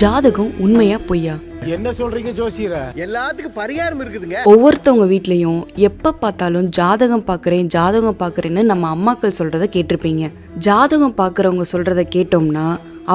ஜாதகம் உண்மையா பொய்யா? என்ன சொல்றீங்க ஜோசியர? எல்லாத்துக்கும் பரிகாரம் இருக்குதுங்க. ஒவ்வொருத்தவங்க வீட்லயும் எப்ப பார்த்தாலும் ஜாதகம் பார்க்கறேன் ஜாதகம் பார்க்கறேன்னு நம்ம அம்மாக்கள் சொல்றத கேட்டிருப்பீங்க. ஜாதகம் பார்க்கறவங்க சொல்றத கேட்டோம்னா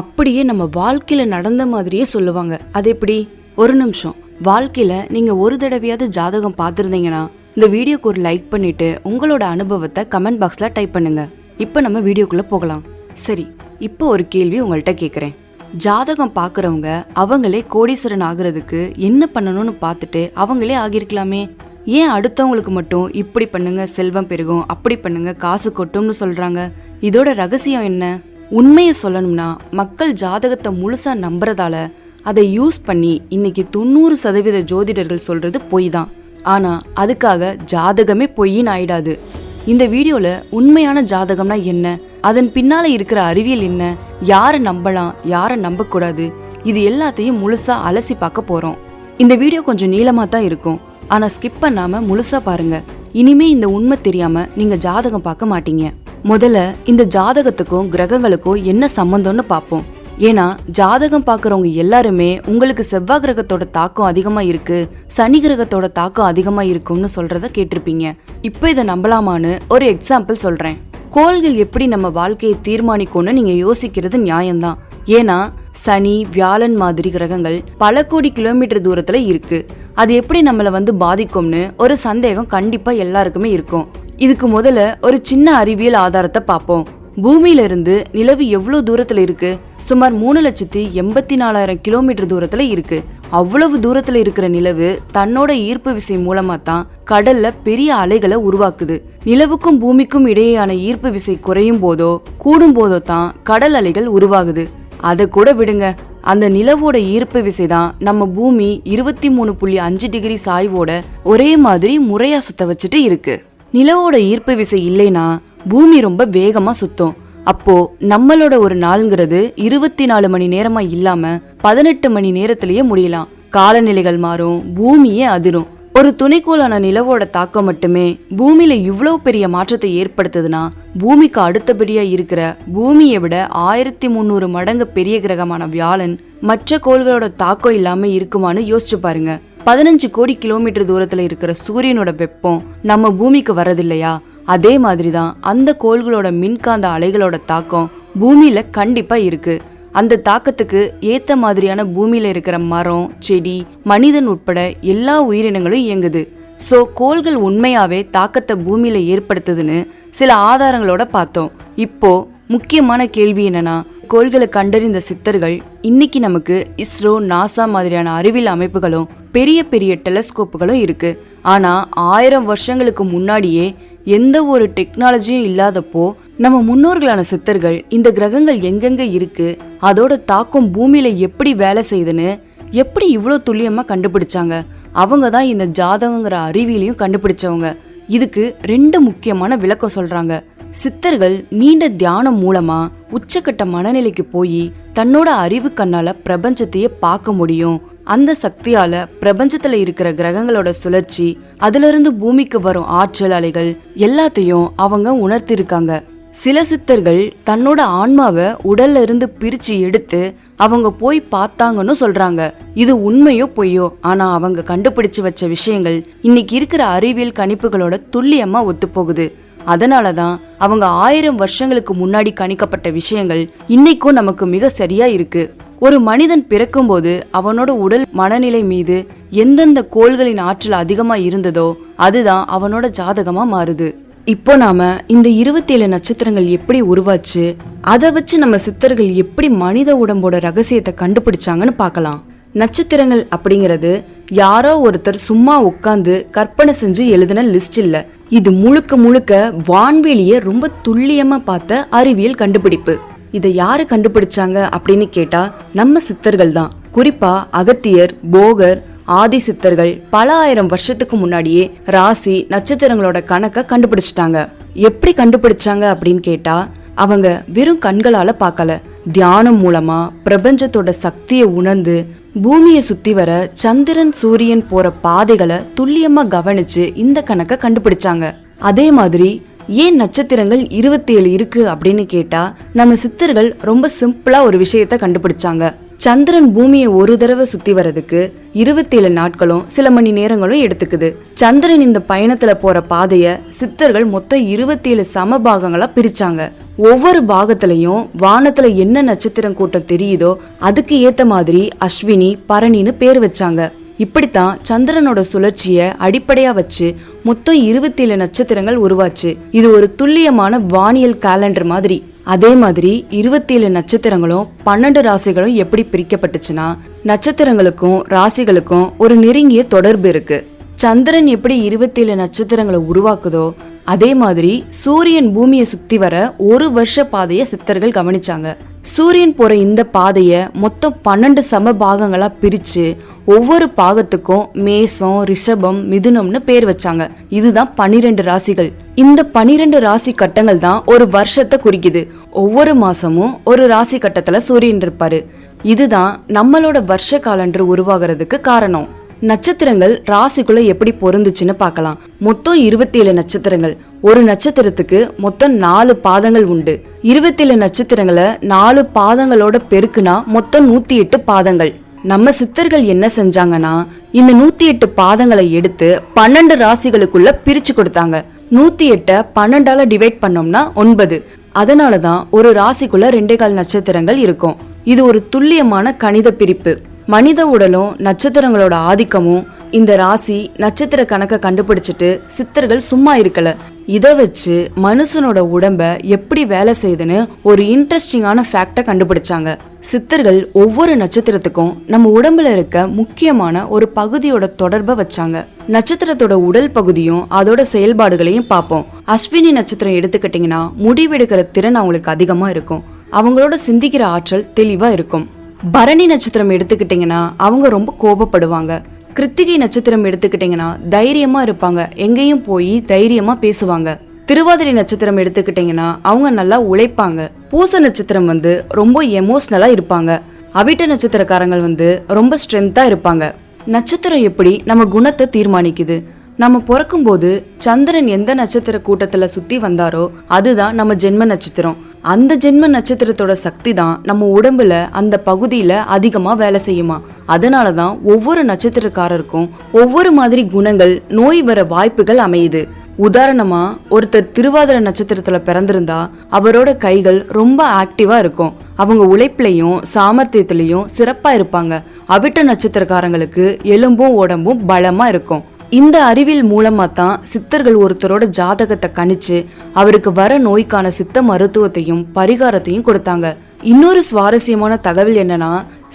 அப்படியே நம்ம வாழ்க்கையில நடந்த மாதிரியே சொல்லுவாங்க. அது எப்படி? ஒரு நிமிஷம். வாழ்க்கையில நீங்க ஒரு தடவையாவது ஜாதகம் பார்த்துருந்தீங்கன்னா இந்த வீடியோக்கு ஒரு லைக் பண்ணிட்டு உங்களோட அனுபவத்தை கமெண்ட் பாக்ஸ்ல டைப் பண்ணுங்க. இப்போ நம்ம வீடியோக்குள்ள போகலாம். சரி இப்போ ஒரு கேள்வி உங்கள்கிட்ட கேட்குறேன் ஜாதகம் பார்க்குறவங்க அவங்களே கோடீஸ்வரன் ஆகுறதுக்கு என்ன பண்ணணும்னு பார்த்துட்டு அவங்களே ஆகியிருக்கலாமே. ஏன் அடுத்தவங்களுக்கு மட்டும் இப்படி பண்ணுங்க செல்வம் பெருகும் அப்படி பண்ணுங்க காசு கொட்டும்னு சொல்றாங்க? இதோட ரகசியம் என்ன? உண்மையை சொல்லணும்னா மக்கள் ஜாதகத்தை முழுசா நம்புறதால அதை யூஸ் பண்ணி இன்னைக்கு தொண்ணூறு சதவீத ஜோதிடர்கள் சொல்றது பொய் தான் ஆனா அதுக்காக ஜாதகமே பொய்ன்னு ஆயிடாது. இந்த வீடியோல உண்மையான ஜாதகம்னா என்ன? அதன் பின்னால இருக்கிற அறிவியல் என்ன? யாரை நம்பலாம்? யாரை நம்பக்கூடாது? இது எல்லாத்தையும் முழுசா அலசி பார்க்க போறோம். இந்த வீடியோ கொஞ்சம் நீளமா தான் இருக்கும். ஆனா ஸ்கிப் பண்ணாம முழுசா பாருங்க. இனிமே இந்த உண்மை தெரியாம நீங்க ஜாதகம் பார்க்க மாட்டீங்க. முதல்ல இந்த ஜாதகத்துக்கும் கிரகங்களுக்கும் என்ன சம்பந்தம்னு பார்ப்போம். ஏன்னா ஜாதகம் பார்க்குறவங்க எல்லாருமே உங்களுக்கு செவ்வாய் கிரகத்தோட தாக்கம் அதிகமாக இருக்குது சனி கிரகத்தோட தாக்கம் அதிகமாக இருக்கும்னு சொல்கிறத கேட்டிருப்பீங்க. இப்போ இதை நம்பலாமான்னு ஒரு எக்ஸாம்பிள் சொல்கிறேன் கோள்கள் எப்படி நம்ம வாழ்க்கையை தீர்மானிக்கும்னு நீங்கள் யோசிக்கிறது நியாயம்தான். ஏன்னா சனி வியாழன் மாதிரி கிரகங்கள் பல கோடி கிலோமீட்டர் தூரத்தில் இருக்குது அது எப்படி நம்மளை வந்து பாதிக்கும்னு ஒரு சந்தேகம் கண்டிப்பாக எல்லாருக்குமே இருக்கும். இதுக்கு முதல்ல ஒரு சின்ன அறிவியல் ஆதாரத்தை பார்ப்போம். பூமியில இருந்து நிலவு எவ்வளவு தூரத்துல இருக்கு? சுமார் மூணு லட்சத்தி எண்பத்தி நாலாயிரம் கிலோமீட்டர் தூரத்துல இருக்கு. அவ்வளவு தூரத்துல இருக்கிற நிலவு தன்னோட ஈர்ப்பு விசை மூலமா தான் கடல்ல பெரிய அலைகளை உருவாக்குது. நிலவுக்கும் பூமிக்கும் இடையேயான ஈர்ப்பு விசை குறையும் போதோ கூடும் போதோ தான் கடல் அலைகள் உருவாகுது. அதை கூட விடுங்க. அந்த நிலவோட ஈர்ப்பு விசை தான் நம்ம பூமி இருபத்தி மூணு புள்ளி அஞ்சு டிகிரி சாய்வோட ஒரே மாதிரி முறையா சுத்த வச்சுட்டு இருக்கு. நிலவோட ஈர்ப்பு விசை இல்லைன்னா பூமி ரொம்ப வேகமா சுத்தும். அப்போ நம்மளோட ஒரு நாளுங்கிறது இருபத்தி நாலு மணி நேரமா இல்லாம பதினெட்டு மணி நேரத்திலேயே முடியலாம். காலநிலைகள் மாறும் பூமியே அதிரும். ஒரு துணைக்கோளான நிலவோட தாக்கம் மட்டுமே பூமியில இவ்வளவு பெரிய மாற்றத்தை ஏற்படுத்துதுன்னா பூமிக்கு அடுத்தபடியா இருக்கிற பூமியை விட ஆயிரத்தி முந்நூறு மடங்கு பெரிய கிரகமான வியாழன் மற்ற கோள்களோட தாக்கம் இல்லாம இருக்குமான்னு யோசிச்சு பாருங்க. பதினஞ்சு கோடி கிலோமீட்டர் தூரத்துல இருக்கிற சூரியனோட வெப்பம் நம்ம பூமிக்கு வரதில்லையா அதே மாதிரி தான் அந்த கோள்களோட மின்காந்த அலைகளோட தாக்கம் பூமியில கண்டிப்பா இருக்கு. அந்த தாக்கத்துக்கு ஏத்த மாதிரியான பூமியில இருக்கிற மரம் செடி மனிதன் உட்பட எல்லா உயிரினங்களும் இயங்குது. சோ கோள்கள் உண்மையாவே தாக்கத்தை பூமியில ஏற்படுத்துதுன்னு சில ஆதாரங்களோட பார்த்தோம். இப்போ முக்கியமான கேள்வி என்னன்னா கோள்களை கண்டறிந்த சித்தர்கள் இன்னைக்கு நமக்கு இஸ்ரோ நாசா மாதிரியான அறிவியல் அமைப்புகளும் பெரிய பெரிய டெலஸ்கோப்புகளும் இருக்கு. ஆனா ஆயிரம் வருஷங்களுக்கு முன்னாடியே எந்த ஒரு டெக்னாலஜியும் இல்லாதப்போ நம்ம முன்னோர்களான சித்தர்கள் இந்த கிரகங்கள் எங்கெங்க இருக்கு அதோட தாக்கம் பூமியில எப்படி வேலை செய்யுதுன்னு எப்படி இவ்வளோ துல்லியமா கண்டுபிடிச்சாங்க? அவங்க தான் இந்த ஜாதகங்கிற அறிவியலையும் கண்டுபிடிச்சவங்க. இதுக்கு ரெண்டு முக்கியமான விளக்கம் சொல்றாங்க. சித்தர்கள் நீண்ட தியானம் மூலமா உச்சக்கட்ட மனநிலைக்கு போய் தன்னோட அறிவு கண்ணால பிரபஞ்சத்தையே பார்க்க முடியும். அந்த சக்தியால பிரபஞ்சத்துல இருக்கிற கிரகங்களோட சுழற்சி அதுல இருந்து பூமிக்கு வரும் ஆற்றல் அலைகள் எல்லாத்தையும் அவங்க உணர்த்திருக்காங்க. சில சித்தர்கள் தன்னோட ஆன்மாவை உடல்ல இருந்து பிரிச்சு எடுத்து அவங்க போய் பார்த்தாங்கன்னு சொல்றாங்க. இது உண்மையோ பொய்யோ? ஆனா அவங்க கண்டுபிடிச்சு வச்ச விஷயங்கள் இன்னைக்கு இருக்கிற அறிவியல் கணிப்புகளோட துல்லியமா ஒத்துப்போகுது. அதனால தான் அவங்க ஆயிரம் வருஷங்களுக்கு முன்னாடி கணிக்கப்பட்ட விஷயங்கள் இன்னைக்கும் நமக்கு மிக சரியா இருக்கு. ஒரு மனிதன் பிறக்கும்போது அவனோட உடல் மனநிலை மீது எந்தெந்த கோள்களின் ஆற்றல் அதிகமா இருந்ததோ அதுதான் அவனோட ஜாதகமா மாறுது. இப்போ நாம இந்த இருபத்தேழு நட்சத்திரங்கள் எப்படி உருவாச்சு அதை வச்சு நம்ம சித்தர்கள் எப்படி மனித உடம்போட ரகசியத்தை கண்டுபிடிச்சாங்கன்னு பார்க்கலாம். நட்சத்திரங்கள் அப்படிங்கிறது யாரோ ஒருத்தர் சும்மா உட்காந்து கற்பனை செஞ்சு எழுதின லிஸ்ட் இல்ல. இது முழுக்க முழுக்க வான்வெளியை ரொம்ப துல்லியமா பார்த்த அறிவியல் கண்டுபிடிப்பு. இதை யாரு கண்டுபிடிச்சாங்க அப்படின்னு கேட்டா நம்ம சித்தர்கள் தான். குறிப்பா அகத்தியர் போகர் ஆதி சித்தர்கள் பல ஆயிரம் வருஷத்துக்கு முன்னாடியே ராசி நட்சத்திரங்களோட கணக்க கண்டுபிடிச்சிட்டாங்க. எப்படி கண்டுபிடிச்சாங்க அப்படின்னு கேட்டா அவங்க வெறும் கண்களால பார்க்கல. தியானம் மூலமா பிரபஞ்சத்தோட சக்தியை உணர்ந்து பூமியை சுத்தி வர சந்திரன் சூரியன் போற பாதைகளை துல்லியமா கவனிச்சு இந்த கணக்கை கண்டுபிடிச்சாங்க. அதே மாதிரி ஏன் நட்சத்திரங்கள் இருபத்தி ஏழு இருக்கு அப்படின்னு கேட்டா நம்ம சித்தர்கள் ரொம்ப சிம்பிளா ஒரு விஷயத்த கண்டுபிடிச்சாங்க. சந்திரன் பூமியை ஒரு தடவை சுத்தி வர்றதுக்கு இருபத்தேழு நாட்களும் சில மணி நேரங்களும் எடுத்துக்குது. சந்திரன் இந்த பயணத்துல போற பாதைய சித்தர்கள் மொத்தம் இருபத்தேழு சம பாகங்களா பிரிச்சாங்க. ஒவ்வொரு பாகத்திலையும் வானத்துல என்ன நட்சத்திரம் கூட்டம் தெரியுதோ அதுக்கு ஏத்த மாதிரி அஸ்வினி பரணின்னு பேர் வச்சாங்க. இப்படித்தான் சந்திரனோட சுழற்சியை அடிப்படையா வச்சு மொத்தம் இருபத்தி ஏழு நட்சத்திரங்கள் உருவாச்சு. இது ஒரு துல்லியமான வானியல் கேலண்டர் மாதிரி. அதே மாதிரி இருபத்தேழு நட்சத்திரங்களும் பன்னெண்டு ராசிகளும் எப்படி பிரிக்கப்பட்டுச்சுன்னா நட்சத்திரங்களுக்கும் ராசிகளுக்கும் ஒரு நெருங்கிய தொடர்பு இருக்கு. சந்திரன் எப்படி இருபத்தேழு நட்சத்திரங்களை உருவாக்குதோ அதே மாதிரி சூரியன் பூமியை சுத்தி வர ஒரு வருஷ பாதையை சித்தர்கள் கவனிச்சாங்க. சூரியன் போற இந்த பாதையை மொத்தம் பன்னெண்டு சம பாகங்களா பிரிச்சு ஒவ்வொரு பாகத்துக்கும் மேசம் ரிஷபம் மிதுனம்னு பேர் வச்சாங்க. இதுதான் பனிரெண்டு ராசிகள். இந்த பனிரெண்டு ராசி கட்டங்கள் தான் ஒரு வருஷத்தை குறிக்குது. ஒவ்வொரு மாசமும் ஒரு ராசி கட்டத்துல சூரியன் இருப்பாரு. இதுதான் நம்மளோட வருஷ காலண்டர் உருவாகிறதுக்கு காரணம். நட்சத்திரங்கள் ராசிக்குள்ள எப்படி பொருந்துச்சுன்னு பார்க்கலாம். மொத்தம் இருபத்தி ஏழு நட்சத்திரங்கள். ஒரு நட்சத்திரத்துக்கு மொத்தம் நாலு பாதங்கள் உண்டு. இருபத்தேழு நட்சத்திரங்களை நாலு பாதங்களோட பெருக்குனா மொத்தம் நூத்தி எட்டு பாதங்கள். நம்ம சித்தர்கள் என்ன செஞ்சாங்கன்னா இந்த நூத்தி எட்டு பாதங்களை எடுத்து பன்னெண்டு ராசிகளுக்குள்ள பிரிச்சு கொடுத்தாங்க. நூத்தி எட்டை பன்னெண்டால டிவைட் பண்ணோம்னா ஒன்பது. அதனாலதான் ஒரு ராசிக்குள்ள ரெண்டே கால் நட்சத்திரங்கள் இருக்கும். இது ஒரு துல்லியமான கணித பிரிப்பு. மனித உடலும் நட்சத்திரங்களோட ஆதிக்கமும் இந்த ராசி நட்சத்திர கணக்கை கண்டுபிடிச்சிட்டு சித்தர்கள் சும்மா இருக்கல. இதை வச்சு மனுஷனோட உடம்ப எப்படி வேலை செய்யுதுன்னு ஒரு இன்ட்ரெஸ்டிங்கான ஃபேக்டை கண்டுபிடிச்சாங்க. சித்தர்கள் ஒவ்வொரு நட்சத்திரத்துக்கும் நம்ம உடம்புல இருக்க முக்கியமான ஒரு பகுதியோட தொடர்பை வச்சாங்க. நட்சத்திரத்தோட உடல் பகுதியும் அதோட செயல்பாடுகளையும் பார்ப்போம். அஸ்வினி நட்சத்திரம் எடுத்துக்கிட்டிங்கன்னா முடிவெடுக்கிற திறன் அவங்களுக்கு அதிகமாக இருக்கும். அவங்களோட சிந்திக்கிற ஆற்றல் தெளிவாக இருக்கும். பரணி நட்சத்திரம் எடுத்துக்கிட்டிங்கன்னா அவங்க ரொம்ப கோபப்படுவாங்க. கிருத்திகை நட்சத்திரம் எடுத்துக்கிட்டிங்கன்னா தைரியமாக இருப்பாங்க. எங்கேயும் போய் தைரியமாக பேசுவாங்க. திருவாதிரை நட்சத்திரம் எடுத்துக்கிட்டிங்கன்னா அவங்க நல்லா உழைப்பாங்க. பூச நட்சத்திரம் வந்து ரொம்ப எமோஷ்னலாக இருப்பாங்க. அவிட்ட நட்சத்திரக்காரங்கள் வந்து ரொம்ப ஸ்ட்ரென்த்தாக இருப்பாங்க. நட்சத்திரம் எப்படி நம்ம குணத்தை தீர்மானிக்குது? நம்ம பிறக்கும்போது சந்திரன் எந்த நட்சத்திர கூட்டத்தில் சுற்றி வந்தாரோ அதுதான் நம்ம ஜென்ம நட்சத்திரம். அந்த ஜென்ம நட்சத்திரத்தோட சக்தி தான் நம்ம உடம்புல அந்த பகுதியில் அதிகமாக வேலை செய்யுமா. அதனால தான் ஒவ்வொரு நட்சத்திரக்காரருக்கும் ஒவ்வொரு மாதிரி குணங்கள் நோய் வர வாய்ப்புகள் அமையுது. உதாரணமா ஒருத்தர் திருவாதிர நட்சத்திரத்துல பிறந்திருந்தா அவரோட கைகள் ரொம்ப ஆக்டிவா இருக்கும். அவங்க உழைப்புலையும் சாமர்த்தியத்திலையும் சிறப்பா இருப்பாங்க. அவிட்ட நட்சத்திரக்காரங்களுக்கு எலும்பும் உடம்பும் பலமா இருக்கும். இந்த அறிவியல் மூலமாக தான் சித்தர்கள் ஒருத்தரோட ஜாதகத்தை கணிச்சு அவருக்கு வர நோய்க்கான சித்த மருத்துவத்தையும் பரிகாரத்தையும் கொடுத்தாங்க. இன்னொரு சுவாரஸ்யமான தகவல் என்னன்னா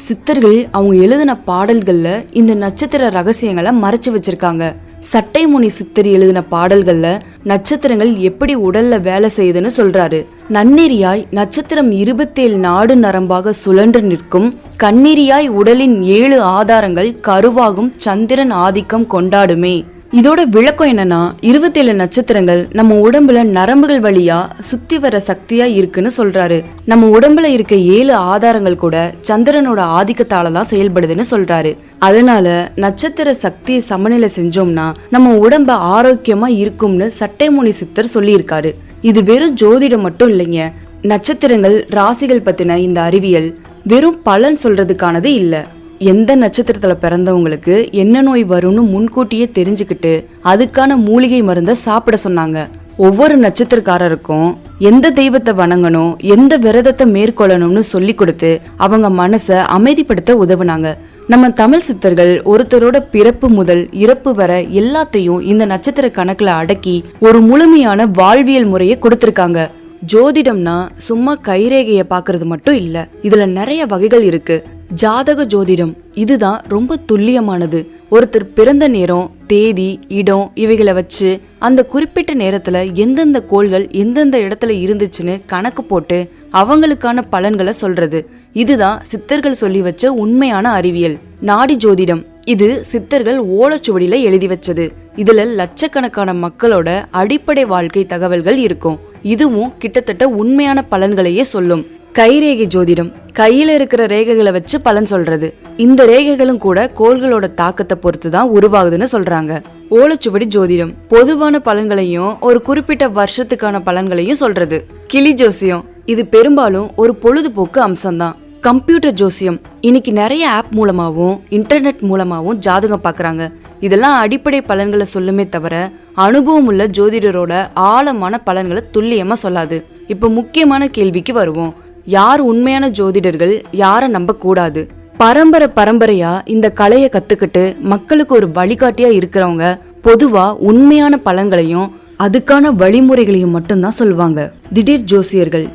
சித்தர்கள் அவங்க எழுதின பாடல்களில் இந்த நட்சத்திர ரகசியங்களை மறைச்சு வச்சிருக்காங்க. சட்டைமுனி சித்தர் எழுதின பாடல்கள்ல நட்சத்திரங்கள் எப்படி உடல்ல வேலை செய்யுதுன்னு சொல்றாரு. நன்னெறியாய் நட்சத்திரம் இருபத்தேழு நாடு நரம்பாக சுழன்று நிற்கும். கண்ணீரியாய் உடலின் ஏழு ஆதாரங்கள் கருவாகும் சந்திரன் ஆதிக்கம் கொண்டாடுமே. இதோட விளக்கம் என்னன்னா இருபத்தேழு நட்சத்திரங்கள் நம்ம உடம்புல நரம்புகள் வழியா சுத்தி வர சக்தியா இருக்குன்னு சொல்றாரு. நம்ம உடம்புல இருக்க ஏழு ஆதாரங்கள் கூட சந்திரனோட ஆதிக்கத்தால தான் செயல்படுதுன்னு சொல்றாரு. அதனால நட்சத்திர சக்தியை சமநிலை செஞ்சோம்னா நம்ம உடம்ப ஆரோக்கியமா இருக்கும்னு சட்டைமுனி சித்தர் சொல்லியிருக்காரு. இது வெறும் ஜோதிடம் மட்டும் இல்லைங்க. நட்சத்திரங்கள் ராசிகள் பத்தின இந்த அறிவியல் வெறும் பலன் சொல்றதுக்கானது இல்லை. எந்த நட்சத்திரத்தில் பிறந்தவங்களுக்கு என்ன நோய் வரும்னு முன்கூட்டியே தெரிஞ்சுக்கிட்டு அதுக்கான மூலிகை மருந்தை சாப்பிட சொன்னாங்க. ஒவ்வொரு நட்சத்திரக்காரருக்கும் எந்த தெய்வத்தை வணங்கணும் எந்த விரதத்தை மேற்கொள்ளணும்னு சொல்லி கொடுத்து அவங்க மனசை அமைதிப்படுத்த உதவுனாங்க. நம்ம தமிழ் சித்தர்கள் ஒருத்தரோட பிறப்பு முதல் இறப்பு வர எல்லாத்தையும் இந்த நட்சத்திர கணக்குல அடக்கி ஒரு முழுமையான வாழ்வியல் முறையை கொடுத்திருக்காங்க. ஜோதிடம்னா சும்மா கைரேகையை பாக்குறது மட்டும் இல்ல. இதுல நிறைய வகைகள் இருக்கு. ஜாதக ஜோதிடம் இதுதான் ரொம்ப துல்லியமானது. ஒருத்தர் பிறந்த நேரம் தேதி இடம் இவைகளை வச்சு அந்த குறிப்பிட்ட நேரத்துல எந்தெந்த கோள்கள் எந்தெந்த இடத்துல இருந்துச்சுன்னு கணக்கு போட்டு அவங்களுக்கான பலன்களை சொல்றது. இதுதான் சித்தர்கள் சொல்லி வச்ச உண்மையான அறிவியல். நாடி ஜோதிடம் இது சித்தர்கள் ஓலச்சுவடியில் எழுதி வச்சது. இதுல லட்சக்கணக்கான மக்களோட அடிப்படை வாழ்க்கை தகவல்கள் இருக்கும். இதுவும் கிட்டத்தட்ட உண்மையான பலன்களையே சொல்லும். கைரேகை ஜோதிடம். கையில் இருக்கிற ரேகைகளை வச்சு பலன் சொல்றது. இந்த ரேகைகளும் கூட கோள்களோட தாக்கத்தை பொறுத்து தான் உருவாகுதுன்னு சொல்றாங்க. ஓலச்சுவடி ஜோதிடம். பொதுவான பலன்களையும் ஒரு குறிப்பிட்ட வருஷத்துக்கான பலன்களையும் சொல்றது. கிளி ஜோசியம். இது பெரும்பாலும் ஒரு பொழுதுபோக்கு அம்சம்தான் கம்ப்யூட்டர் ஜோசியம். இன்னைக்கு நிறைய ஆப் மூலமாகவும் இன்டர்நெட் மூலமாகவும் ஜாதகம் பார்க்குறாங்க இதெல்லாம் அடிப்படை பலன்களை சொல்லுமே தவிர அனுபவம் உள்ள ஜோதிடரோட ஆழமான பலன்களை துல்லியமாக சொல்லாது. இப்போ முக்கியமான கேள்விக்கு வருவோம். யார் உண்மையான ஜோதிடர்கள் யாரை நம்பக்கூடாது? பரம்பரை பரம்பரையா இந்த கலையை கத்துக்கிட்டு மக்களுக்கு ஒரு வழிகாட்டியா இருக்கிறவங்க பொதுவா உண்மையான பலன்களையும் அதுக்கான வழிமுறைகளையும் மட்டும்தான் சொல்லுவாங்க. திடீர் ஜோசியர்கள்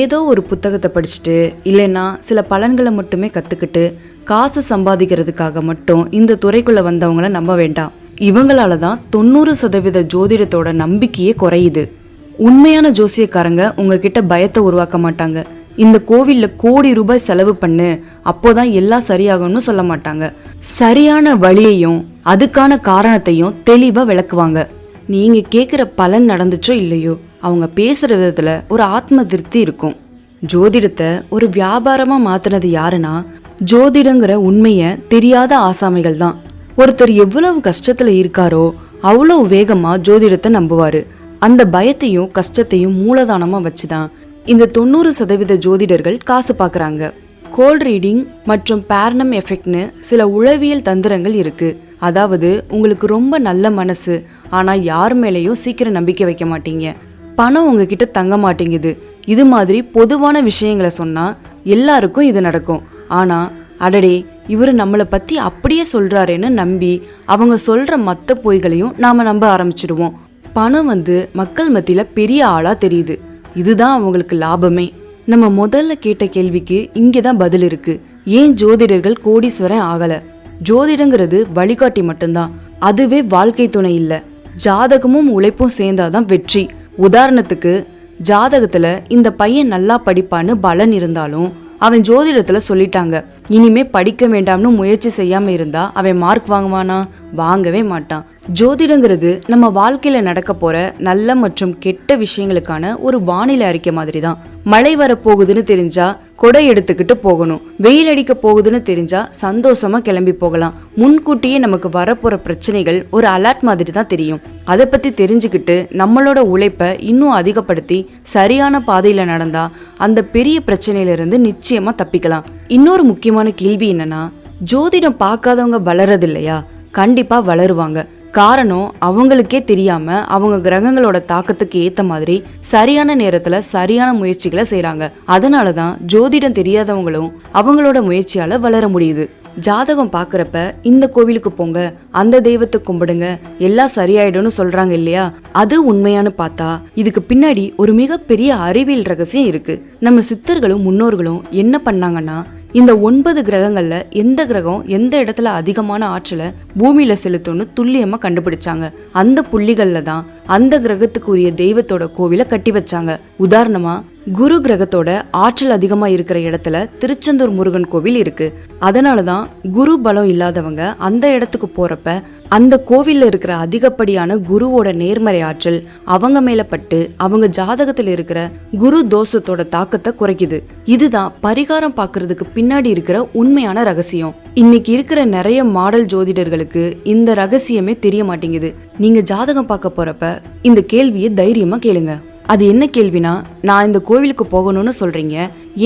ஏதோ ஒரு புத்தகத்தை படிச்சுட்டு இல்லைன்னா சில பலன்களை மட்டுமே கத்துக்கிட்டு காசு சம்பாதிக்கிறதுக்காக மட்டும் இந்த துறைக்குள்ள வந்தவங்கள நம்ப வேண்டாம். இவங்களால தான் தொண்ணூறு சதவீத ஜோதிடத்தோட நம்பிக்கையே குறையுது. உண்மையான ஜோசியக்காரங்க உங்ககிட்ட பயத்தை உருவாக்க மாட்டாங்க. இந்த கோவில்ல கோடி ரூபாய் செலவு பண்ணு அப்போதான் எல்லாம் சரியாகும்னு சொல்ல மாட்டாங்க. சரியான வழியையும் அதுக்கான காரணத்தையும் தெளிவாக விளக்குவாங்க. நீங்க கேட்குற பலன் நடந்துச்சோ இல்லையோ அவங்க பேசுற விதத்துல ஒரு ஆத்ம திருப்தி இருக்கும். ஜோதிடத்தை ஒரு வியாபாரமா மாத்துனது யாருன்னா ஜோதிடங்கிற உண்மைய தெரியாத ஆசாமிகள் தான். ஒருத்தர் எவ்வளவு கஷ்டத்துல இருக்காரோ அவ்வளவு வேகமா ஜோதிடத்தை நம்புவாரு. அந்த பயத்தையும் கஷ்டத்தையும் மூலதானமா வச்சுதான் இந்த தொண்ணூறு சதவீத ஜோதிடர்கள் காசு பார்க்குறாங்க. கோல்ட் ரீடிங் மற்றும் பேர்னம் எஃபெக்ட்னு சில உளவியல் தந்திரங்கள் இருக்கு. அதாவது உங்களுக்கு ரொம்ப நல்ல மனசு ஆனால் யார் மேலேயும் சீக்கிரம் நம்பிக்கை வைக்க மாட்டீங்க. பணம் உங்ககிட்ட தங்க மாட்டேங்குது. இது மாதிரி பொதுவான விஷயங்களை சொன்னால் எல்லாருக்கும் இது நடக்கும். ஆனால் அடடே இவர் நம்மளை பற்றி அப்படியே சொல்கிறாரேன்னு நம்பி அவங்க சொல்கிற மற்ற பொய்களையும் நாம் நம்ப ஆரம்பிச்சிடுவோம். பணம் வந்து மக்கள் மத்தியில் பெரிய ஆளாக தெரியுது. இதுதான் அவங்களுக்கு லாபமே. நம்ம முதல்ல கேட்ட கேள்விக்கு இங்கே தான் பதில் இருக்கு. ஏன் ஜோதிடர்கள் கோடீஸ்வரன் ஆகல? ஜோதிடங்கிறது வழிகாட்டி மட்டும்தான். அதுவே வாழ்க்கை துணை இல்ல. ஜாதகமும் உழைப்பும் சேர்ந்தாதான் வெற்றி. உதாரணத்துக்கு ஜாதகத்துல இந்த பையன் நல்லா படிப்பான்னு பலன் இருந்தாலும் அவன் ஜோதிடத்துல சொல்லிட்டாங்க. இனிமே படிக்க வேண்டாம்னு முயற்சி செய்யாம இருந்தா அவன் மார்க் வாங்குவானா? வாங்கவே மாட்டான். ஜோதிடங்கிறது நம்ம வாழ்க்கையில் நடக்க போற நல்ல மற்றும் கெட்ட விஷயங்களுக்கான ஒரு வானிலை அறிக்கை மாதிரி தான் மழை வரப்போகுதுன்னு தெரிஞ்சா கொடை எடுத்துக்கிட்டு போகணும். வெயில் அடிக்க போகுதுன்னு தெரிஞ்சா சந்தோஷமா கிளம்பி போகலாம். முன்கூட்டியே நமக்கு வரப்போற பிரச்சனைகள் ஒரு அலர்ட் மாதிரி தான் தெரியும். அதை பத்தி தெரிஞ்சுக்கிட்டு நம்மளோட உழைப்பை இன்னும் அதிகப்படுத்தி சரியான பாதையில நடந்தா அந்த பெரிய பிரச்சனையில இருந்து நிச்சயமா தப்பிக்கலாம். இன்னொரு முக்கியமான கேள்வி என்னன்னா ஜோதிடம் பார்க்காதவங்க வளரது இல்லையா கண்டிப்பா வளருவாங்க. காரணம் அவங்களுக்கே தெரியாம அவங்க கிரகங்களோட தாக்கத்துக்கு ஏத்த மாதிரி சரியான நேரத்துல சரியான முயற்சிகளை செய்கிறாங்க அதனால தான் ஜோதிடம் தெரியாதவங்களும் அவங்களோட முயற்சியால வளர முடியுது. ஜாதகம் பார்க்குறப்ப இந்த கோவிலுக்கு போங்க அந்த தெய்வத்தை கும்பிடுங்க எல்லாம் சரியாயிடும்னு சொல்கிறாங்க இல்லையா? அது உண்மையானு பார்த்தா இதுக்கு பின்னாடி ஒரு மிகப்பெரிய அறிவியல் ரகசியம் இருக்குது நம்ம சித்தர்களும் முன்னோர்களும் என்ன பண்ணாங்கன்னா இந்த ஒன்பது கிரகங்களில் எந்த கிரகம் எந்த இடத்துல அதிகமான ஆற்றலை பூமியில் செலுத்தும்னு துல்லியமாக கண்டுபிடிச்சாங்க. அந்த புள்ளிகளில் தான் அந்த கிரகத்துக்குரிய தெய்வத்தோட கோவிலை கட்டி வச்சாங்க. உதாரணமாக குரு கிரகத்தோட ஆற்றல் அதிகமாக இருக்கிற இடத்துல திருச்செந்தூர் முருகன் கோவில் இருக்கு. அதனால தான் குரு பலம் இல்லாதவங்க அந்த இடத்துக்கு போறப்ப அந்த கோவிலில் இருக்கிற அதிகப்படியான குருவோட நேர்மறை ஆற்றல் அவங்க மேல பட்டு அவங்க ஜாதகத்தில் இருக்கிற குரு தோஷத்தோட தாக்கத்தை குறைக்குது. இதுதான் பரிகாரம் பார்க்கறதுக்கு பின்னாடி இருக்கிற உண்மையான ரகசியம். இன்னைக்கு இருக்கிற நிறைய மாடல் ஜோதிடர்களுக்கு இந்த ரகசியமே தெரிய மாட்டேங்குது. நீங்க ஜாதகம் பார்க்க போறப்ப இந்த கேள்வியை தைரியமா கேளுங்க. அது என்ன கேள்வினா நான் இந்த கோவிலுக்கு போகணும்னு சொல்கிறீங்க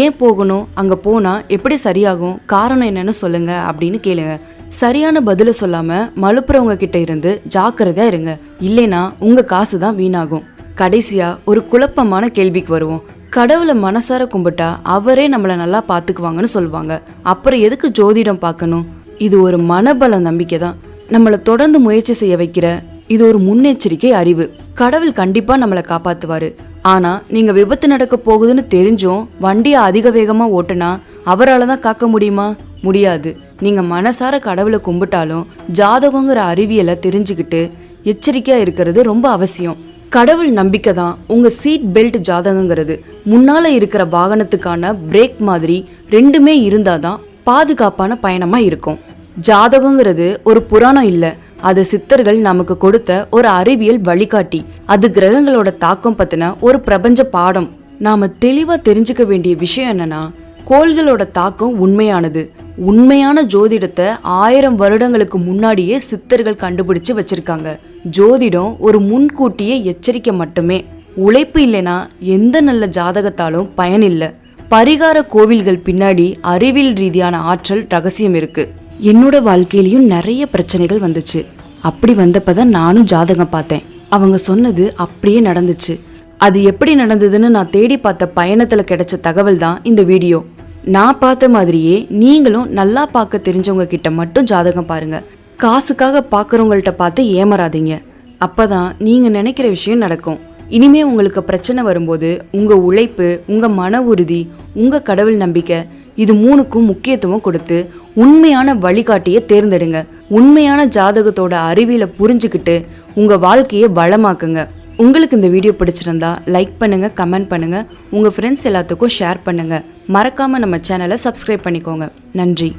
ஏன் போகணும்? அங்கே போனால் எப்படி சரியாகும்? காரணம் என்னன்னு சொல்லுங்க அப்படின்னு கேளுங்க. சரியான பதிலை சொல்லாமல் மழுப்புறவங்க கிட்ட இருந்து ஜாக்கிரதையாக இருங்க. இல்லைனா உங்கள் காசு தான் வீணாகும். கடைசியாக ஒரு குழப்பமான கேள்விக்கு வருவோம். கடவுளை மனசார கும்பிட்டா அவரே நம்மளை நல்லா பார்த்துக்குவாங்கன்னு சொல்லுவாங்க. அப்புறம் எதுக்கு ஜோதிடம் பார்க்கணும்? இது ஒரு மனபல நம்பிக்கை தான் நம்மளை தொடர்ந்து முயற்சி செய்ய வைக்கிற இது ஒரு முன்னெச்சரிக்கை அறிவு. கடவுள் கண்டிப்பா நம்மளை காப்பாத்துவாரு. ஆனா நீங்க விபத்து நடக்க போகுதுன்னு தெரிஞ்சும் வண்டியை அதிக வேகமா ஓட்டுனா அவரால் தான் காக்க முடியுமா? முடியாது. நீங்க மனசார கடவுளை கும்பிட்டாலும் ஜாதகங்கிற அறிவியலை தெரிஞ்சுக்கிட்டு எச்சரிக்கையா இருக்கிறது ரொம்ப அவசியம். கடவுள் நம்பிக்கை தான் உங்க சீட் பெல்ட் ஜாதகங்கிறது. முன்னால இருக்கிற வாகனத்துக்கான பிரேக் மாதிரி ரெண்டுமே இருந்தாதான் பாதுகாப்பான பயணமா இருக்கும். ஜாதகங்கிறது ஒரு புராணம் இல்லை. அது சித்தர்கள் நமக்கு கொடுத்த ஒரு அறிவியல் வழிகாட்டி. அது கிரகங்களோட தாக்கம் பத்தின ஒரு பிரபஞ்ச பாடம். நாம தெளிவா தெரிஞ்சுக்க வேண்டிய விஷயம் என்னன்னா கோள்களோட தாக்கம் உண்மையானது. உண்மையான ஜோதிடத்தை ஆயிரம் வருடங்களுக்கு முன்னாடியே சித்தர்கள் கண்டுபிடிச்சு வச்சிருக்காங்க. ஜோதிடம் ஒரு முன்கூட்டியே எச்சரிக்கை மட்டுமே. உழைப்பு இல்லைனா எந்த நல்ல ஜாதகத்தாலும் பயனில்லை பரிகார கோவில்கள் பின்னாடி அறிவியல் ரீதியான ஆற்றல் ரகசியம் இருக்குது என்னோட வாழ்க்கையிலையும் நிறைய பிரச்சனைகள் வந்துச்சு. அப்படி வந்தப்பதான் நானும் ஜாதகம் பார்த்தேன். அவங்க சொன்னது அப்படியே நடந்துச்சு. அது எப்படி நடந்ததுன்னு நான் தேடி பார்த்த பயணத்தில் கிடைச்ச தகவல் தான் இந்த வீடியோ. நான் பார்த்த மாதிரியே நீங்களும் நல்லா பார்க்க தெரிஞ்சவங்க கிட்ட மட்டும் ஜாதகம் பாருங்க. காசுக்காக பார்க்குறவங்கள்ட்ட பார்த்து ஏமாறாதீங்க. அப்பதான் நீங்க நினைக்கிற விஷயம் நடக்கும். இனிமே உங்களுக்கு பிரச்சனை வரும்போது உங்க உழைப்பு உங்க மன உறுதி உங்க கடவுள் நம்பிக்கை இது மூணுக்கும் முக்கியத்துவம் கொடுத்து உண்மையான வழிகாட்டியை தேர்ந்தெடுங்க. உண்மையான ஜாதகத்தோட அறிவியலை புரிஞ்சுக்கிட்டு உங்க வாழ்க்கையை வளமாக்குங்க. உங்களுக்கு இந்த வீடியோ பிடிச்சிருந்தா லைக் பண்ணுங்க கமெண்ட் பண்ணுங்க. உங்க ஃப்ரெண்ட்ஸ் எல்லாத்துக்கும் ஷேர் பண்ணுங்க. மறக்காம நம்ம சேனலை சப்ஸ்கிரைப் பண்ணிக்கோங்க. நன்றி.